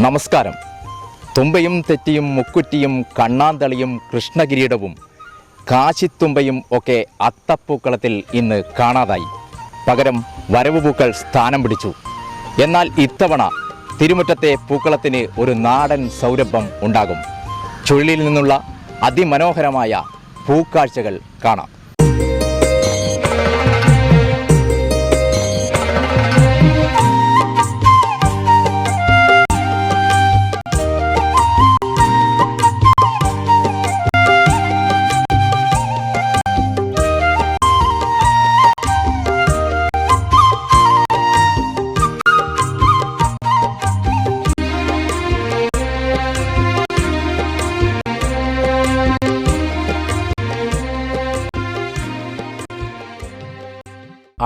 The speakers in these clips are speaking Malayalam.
നമസ്കാരം. തുമ്പയും തെറ്റിയും മുക്കുറ്റിയും കണ്ണാന്തളിയും കൃഷ്ണകിരീടവും കാശിത്തുമ്പയും ഒക്കെ അത്തപ്പൂക്കളത്തിൽ ഇന്ന് കാണാതായി. പകരം വരവ് പൂക്കൾ സ്ഥാനം പിടിച്ചു. എന്നാൽ ഇത്തവണ തിരുമുറ്റത്തെ പൂക്കളത്തിന് ഒരു നാടൻ സൗരഭം ഉണ്ടാകും. ചുഴലിയിൽ നിന്നുള്ള അതിമനോഹരമായ പൂക്കാഴ്ചകൾ കാണാം.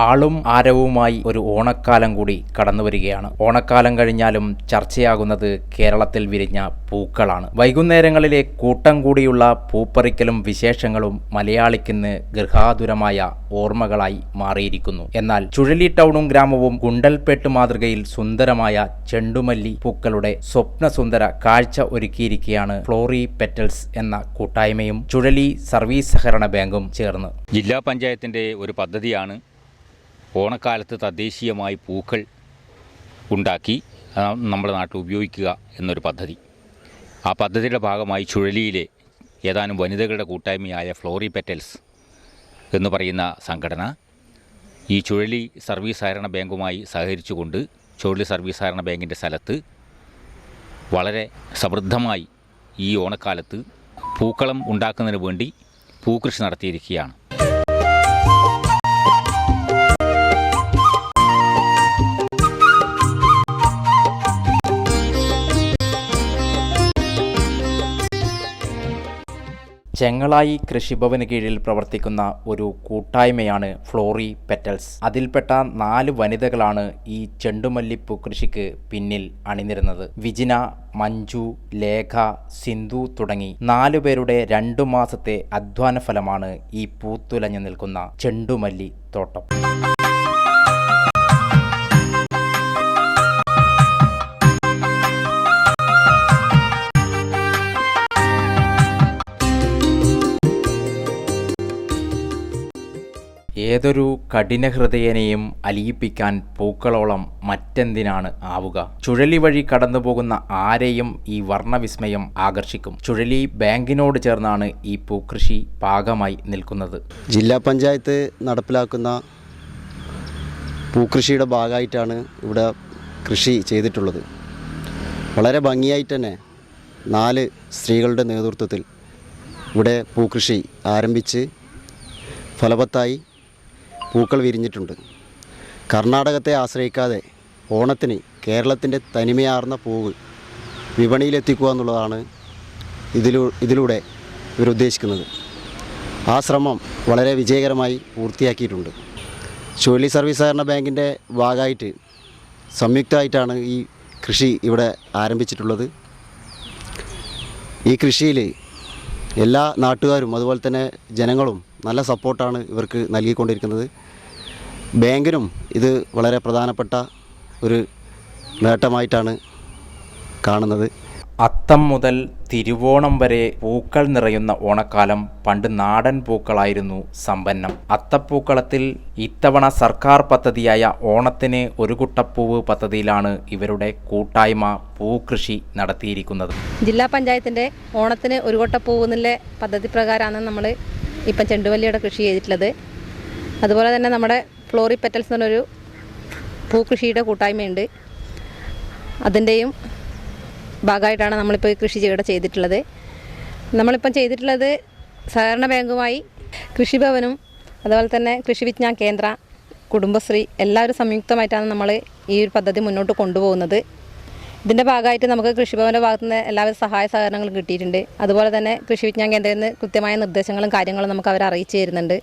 ആളും ആരവുമായി ഒരു ഓണക്കാലം കൂടി കടന്നു വരികയാണ്. ഓണക്കാലം കഴിഞ്ഞാലും ചർച്ചയാകുന്നത് കേരളത്തിൽ വിരിഞ്ഞ പൂക്കളാണ്. വൈകുന്നേരങ്ങളിലെ കൂട്ടം കൂടിയുള്ള പൂപ്പറിക്കലും വിശേഷങ്ങളും മലയാളിക്കിന്ന് ഗൃഹാതുരമായ ഓർമ്മകളായി മാറിയിരിക്കുന്നു. എന്നാൽ ചുഴലി ടൗണും ഗ്രാമവും ഗുണ്ടൽപേട്ട് മാതൃകയിൽ സുന്ദരമായ ചെണ്ടുമല്ലി പൂക്കളുടെ സ്വപ്നസുന്ദര കാഴ്ച ഒരുക്കിയിരിക്കുകയാണ് ഫ്ലോറി പെറ്റൽസ് എന്ന കൂട്ടായ്മയും ചുഴലി സർവീസ് സഹകരണ ബാങ്കും ചേർന്ന്. ജില്ലാ പഞ്ചായത്തിന്റെ ഒരു പദ്ധതിയാണ് ഓണക്കാലത്ത് തദ്ദേശീയമായി പൂക്കൾ ഉണ്ടാക്കി നമ്മുടെ നാട്ടിൽ ഉപയോഗിക്കുക എന്നൊരു പദ്ധതി. ആ പദ്ധതിയുടെ ഭാഗമായി ചുഴലിയിലെ ഏതാനും വനിതകളുടെ കൂട്ടായ്മയായ ഫ്ലോറി പെറ്റൽസ് എന്ന് പറയുന്ന സംഘടന ഈ ചുഴലി സർവീസ് സഹകരണ ബാങ്കുമായി സഹകരിച്ചുകൊണ്ട് ചുഴലി സർവീസ് സഹകരണ ബാങ്കിന്റെ സ്ഥലത്ത് വളരെ സമൃദ്ധമായി ഈ ഓണക്കാലത്ത് പൂക്കളം ഉണ്ടാക്കുന്നതിന് വേണ്ടി പൂക്കൃഷി നടത്തിയിരിക്കുകയാണ്. ചെങ്ങളായി കൃഷിഭവന് കീഴിൽ പ്രവർത്തിക്കുന്ന ഒരു കൂട്ടായ്മയാണ് ഫ്ലോറി പെറ്റൽസ്. അതിൽപ്പെട്ട നാല് വനിതകളാണ് ഈ ചെണ്ടുമല്ലിപ്പൂ കൃഷിക്ക് പിന്നിൽ അണിനിരുന്നത്. വിജിന മഞ്ജു ലേഖ സിന്ധു തുടങ്ങി നാലു പേരുടെ രണ്ടു മാസത്തെ അധ്വാന ഫലമാണ് ഈ പൂത്തുലഞ്ഞു നിൽക്കുന്ന ചെണ്ടുമല്ലി തോട്ടം. ഏതൊരു കഠിനഹൃദയനെയും അലിയിപ്പിക്കാൻ പൂക്കളോളം മറ്റെന്തിനാണ് ആവുക? ചുഴലി വഴി കടന്നുപോകുന്ന ആരെയും ഈ വർണവിസ്മയം ആകർഷിക്കും. ചുഴലി ബാങ്കിനോട് ചേർന്നാണ് ഈ പൂക്കൃഷി പാകമായി നിൽക്കുന്നത്. ജില്ലാ പഞ്ചായത്ത് നടപ്പിലാക്കുന്ന പൂക്കൃഷിയുടെ ഭാഗമായിട്ടാണ് ഇവിടെ കൃഷി ചെയ്തിട്ടുള്ളത്. വളരെ ഭംഗിയായിട്ട് തന്നെ നാല് സ്ത്രീകളുടെ നേതൃത്വത്തിൽ ഇവിടെ പൂക്കൃഷി ആരംഭിച്ച് ഫലവത്തായി പൂക്കൾ വിരിഞ്ഞിട്ടുണ്ട്. കർണാടകത്തെ ആശ്രയിക്കാതെ ഓണത്തിന് കേരളത്തിന്റെ തനിമയാർന്ന പൂവ് വിപണിയിലെത്തിക്കുക എന്നുള്ളതാണ് ഇതിലൂ ഇതിലൂടെ ഇവരുദ്ദേശിക്കുന്നത്. ആ ശ്രമം വളരെ വിജയകരമായി പൂർത്തിയാക്കിയിട്ടുണ്ട്. ചുഴലി സർവീസ് സഹകരണ ബാങ്കിന്റെ ഭാഗമായിട്ട് സംയുക്തമായിട്ടാണ് ഈ കൃഷി ഇവിടെ ആരംഭിച്ചിട്ടുള്ളത്. ഈ കൃഷിയിൽ എല്ലാ നാട്ടുകാരും അതുപോലെ തന്നെ ജനങ്ങളും നല്ല സപ്പോർട്ടാണ് ഇവർക്ക് നൽകിക്കൊണ്ടിരിക്കുന്നത്. ബാങ്കിനും ഇത് വളരെ പ്രധാനപ്പെട്ട ഒരു നേട്ടമായിട്ടാണ് കാണുന്നത്. അത്തം മുതൽ തിരുവോണം വരെ പൂക്കൾ നിറയുന്ന ഓണക്കാലം പണ്ട് നാടൻ പൂക്കളായിരുന്നു സമ്പന്നം. അത്തപ്പൂക്കളത്തിൽ ഇത്തവണ സർക്കാർ പദ്ധതിയായ ഓണത്തിന് ഒരു കുട്ടപ്പൂവ് പദ്ധതിയിലാണ് ഇവരുടെ കൂട്ടായ്മ പൂക്കൃഷി നടത്തിയിരിക്കുന്നത്. ജില്ലാ പഞ്ചായത്തിന്റെ ഓണത്തിന് ഒരു കുട്ടപ്പൂവ് എന്നുള്ള പദ്ധതി പ്രകാരമാണ് നമ്മൾ ഇപ്പം ചെണ്ടുവല്ലിയുടെ കൃഷി ചെയ്തിട്ടുള്ളത്. അതുപോലെ തന്നെ നമ്മുടെ ഫ്ലോറി പെറ്റൽസ് എന്നൊരു പൂക്കൃഷിയുടെ കൂട്ടായ്മയുണ്ട്. അതിന്റെയും ഭാഗമായിട്ടാണ് നമ്മളിപ്പോൾ കൃഷി ഇവിടെ ചെയ്തിട്ടുള്ളത്. നമ്മളിപ്പം ചെയ്തിട്ടുള്ളത് സഹകരണ ബാങ്കുമായി കൃഷിഭവനും അതുപോലെ തന്നെ കൃഷി വിജ്ഞാൻ കേന്ദ്ര കുടുംബശ്രീ എല്ലാവരും സംയുക്തമായിട്ടാണ് നമ്മൾ ഈ ഒരു പദ്ധതി മുന്നോട്ട് കൊണ്ടുപോകുന്നത്. ഇതിന്റെ ഭാഗമായിട്ട് നമുക്ക് കൃഷിഭവന്റെ ഭാഗത്തു നിന്ന് എല്ലാവിധ സഹായ സഹകരണങ്ങളും കിട്ടിയിട്ടുണ്ട്. അതുപോലെ തന്നെ കൃഷി വിജ്ഞാൻ കേന്ദ്രത്തിൽ നിന്ന് കൃത്യമായ നിർദ്ദേശങ്ങളും കാര്യങ്ങളും നമുക്ക് അവർ അറിയിച്ചു തരുന്നുണ്ട്.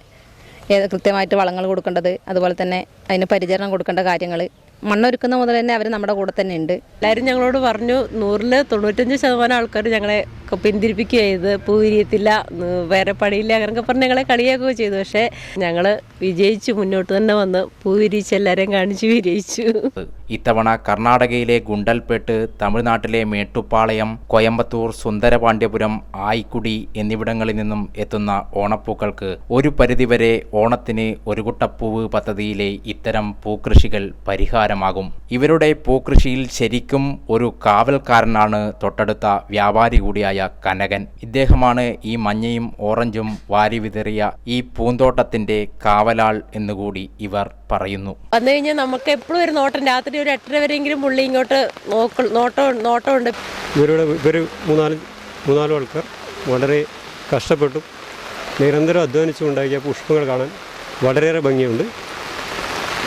ഏത് കൃത്യമായിട്ട് വളങ്ങൾ കൊടുക്കേണ്ടത് അതുപോലെ തന്നെ അതിന് പരിചരണം കൊടുക്കേണ്ട കാര്യങ്ങൾ മണ്ണൊരുക്കുന്ന മുതൽ തന്നെ അവർ നമ്മുടെ കൂടെ തന്നെ ഉണ്ട്. എല്ലാവരും ഞങ്ങളോട് പറഞ്ഞു നൂറിൽ തൊണ്ണൂറ്റഞ്ച് ശതമാനം ആൾക്കാർ ഞങ്ങളെ ക- പിന്തിരിപ്പിക്കുകയോ ചെയ്ത് പൂ വിരിയത്തില്ല ഉം, വേറെ പണിയില്ല അങ്ങനെയൊക്കെ പറഞ്ഞ് ഞങ്ങളെ കളിയാക്കുകയോ ചെയ്തു. പക്ഷേ ഞങ്ങൾ വിജയിച്ചു മുന്നോട്ട് തന്നെ വന്ന് പൂ വിരിയിച്ച് എല്ലാവരെയും കാണിച്ച് വിജയിച്ചു. ഇത്തവണ കർണാടകയിലെ ഗുണ്ടൽപേട്ട് തമിഴ്നാട്ടിലെ മേട്ടുപ്പാളയം കോയമ്പത്തൂർ സുന്ദരപാണ്ഡ്യപുരം ആയിക്കുടി എന്നിവിടങ്ങളിൽ നിന്നും എത്തുന്ന ഓണപ്പൂക്കൾക്ക് ഒരു പരിധിവരെ ഓണത്തിന് ഒരു കുട്ടപ്പൂവ് പദ്ധതിയിലെ ഇത്തരം പൂക്കൃഷികൾ പരിഹാരമാകും. ഇവരുടെ പൂക്കൃഷിയിൽ ശരിക്കും ഒരു കാവൽക്കാരനാണ് തൊട്ടടുത്ത വ്യാപാരി കൂടിയായ കനകൻ. ഇദ്ദേഹമാണ് ഈ മഞ്ഞയും ഓറഞ്ചും വാരി വിതറിയ ഈ പൂന്തോട്ടത്തിന്റെ കാവലാൾ എന്നുകൂടി ഇവർ പറയുന്നു. വന്നു കഴിഞ്ഞാൽ നമുക്ക് എപ്പോഴും ഒരു നോട്ടം രാത്രി ഒരു എട്ടര വരെയെങ്കിലും പുള്ളി ഇങ്ങോട്ട് നോക്ക നോട്ടം നോട്ടമുണ്ട്. ഇവരുടെ ഇവർ മൂന്നാൽ മൂന്നാൽ ആൾക്കാർ വളരെ കഷ്ടപ്പെട്ടു. നിരന്തരം അധ്വാനിച്ചുണ്ടാക്കിയ പുഷ്പങ്ങൾ കാണാൻ വളരെയേറെ ഭംഗിയുണ്ട്.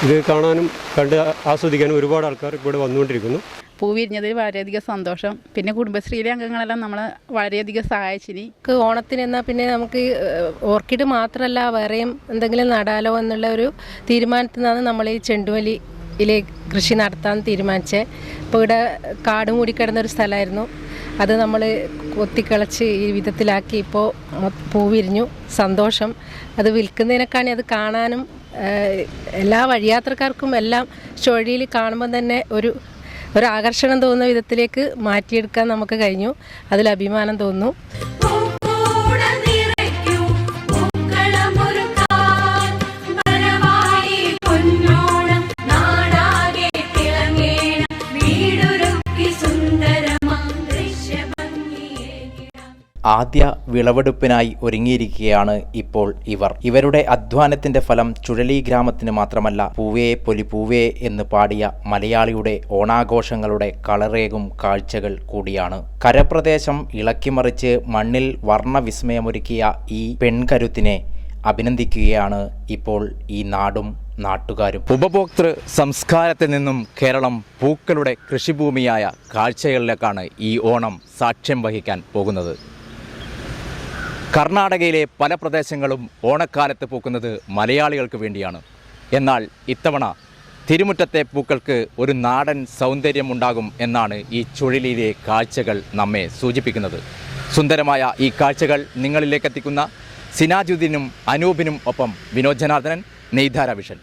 ഇത് കാണാനും കണ്ട് ആസ്വദിക്കാനും ഒരുപാട് ആൾക്കാർ ഇവിടെ വന്നുകൊണ്ടിരിക്കുന്നു. പൂ വിരിഞ്ഞതിൽ വളരെയധികം സന്തോഷം. പിന്നെ കുടുംബശ്രീയിലെ അംഗങ്ങളെല്ലാം നമ്മളെ വളരെയധികം സഹായിച്ചിനി ഓണത്തിന് എന്നാൽ പിന്നെ നമുക്ക് ഓർക്കിഡ് മാത്രമല്ല വേറെയും എന്തെങ്കിലും നടാലോ എന്നുള്ള ഒരു തീരുമാനത്തിൽ നിന്നാണ് നമ്മൾ ഈ ചെണ്ടുവലിയിലെ കൃഷി നടത്താൻ തീരുമാനിച്ചത് ഇപ്പോൾ ഇവിടെ കാട് മൂടിക്കിടന്നൊരു സ്ഥലമായിരുന്നു. അത് നമ്മൾ കൊത്തിക്കളച്ച് ഈ വിധത്തിലാക്കി ഇപ്പോൾ പൂ വിരിഞ്ഞു സന്തോഷം. അത് വിൽക്കുന്നതിനേക്കാണി അത് കാണാനും എല്ലാ വഴിയാത്രക്കാർക്കും എല്ലാം ചുഴലിയിൽ കാണുമ്പോൾ തന്നെ ഒരു ഒരു ആകർഷണം തോന്നുന്ന വിധത്തിലേക്ക് മാറ്റിയെടുക്കാൻ നമുക്ക് കഴിഞ്ഞു. അതിൽ അഭിമാനം തോന്നുന്നു. ആദ്യ വിളവെടുപ്പിനായി ഒരുങ്ങിയിരിക്കുകയാണ് ഇപ്പോൾ ഇവർ. ഇവരുടെ അധ്വാനത്തിന്റെ ഫലം ചുഴലി ഗ്രാമത്തിന് മാത്രമല്ല പൂവേ പൊലി പൂവേ എന്ന് പാടിയ മലയാളിയുടെ ഓണാഘോഷങ്ങളുടെ കളറേകും കാഴ്ചകൾ കൂടിയാണ്. കരപ്രദേശം ഇളക്കിമറിച്ച് മണ്ണിൽ വർണവിസ്മയമൊരുക്കിയ ഈ പെൺകരുത്തിനെ അഭിനന്ദിക്കുകയാണ് ഇപ്പോൾ ഈ നാടും നാട്ടുകാരും. ഉപഭോക്തൃ സംസ്കാരത്തിൽ നിന്നും കേരളം പൂക്കളുടെ കൃഷിഭൂമിയായ കാഴ്ചകളിലേക്കാണ് ഈ ഓണം സാക്ഷ്യം വഹിക്കാൻ പോകുന്നത്. കർണാടകയിലെ പല പ്രദേശങ്ങളും ഓണക്കാലത്ത് പൂക്കുന്നത് മലയാളികൾക്ക് വേണ്ടിയാണ്. എന്നാൽ ഇത്തവണ തിരുമുറ്റത്തെ പൂക്കൾക്ക് ഒരു നാടൻ സൗന്ദര്യമുണ്ടാകും എന്നാണ് ഈ ചുഴലിയിലെ കാഴ്ചകൾ നമ്മെ സൂചിപ്പിക്കുന്നത്. സുന്ദരമായ ഈ കാഴ്ചകൾ നിങ്ങളിലേക്ക് എത്തിക്കുന്ന സിനാജുദ്ദീനും അനൂപിനും ഒപ്പം വിനോദ് ജനാർദ്ദനൻ നെയ്ധാര വിഷൻ.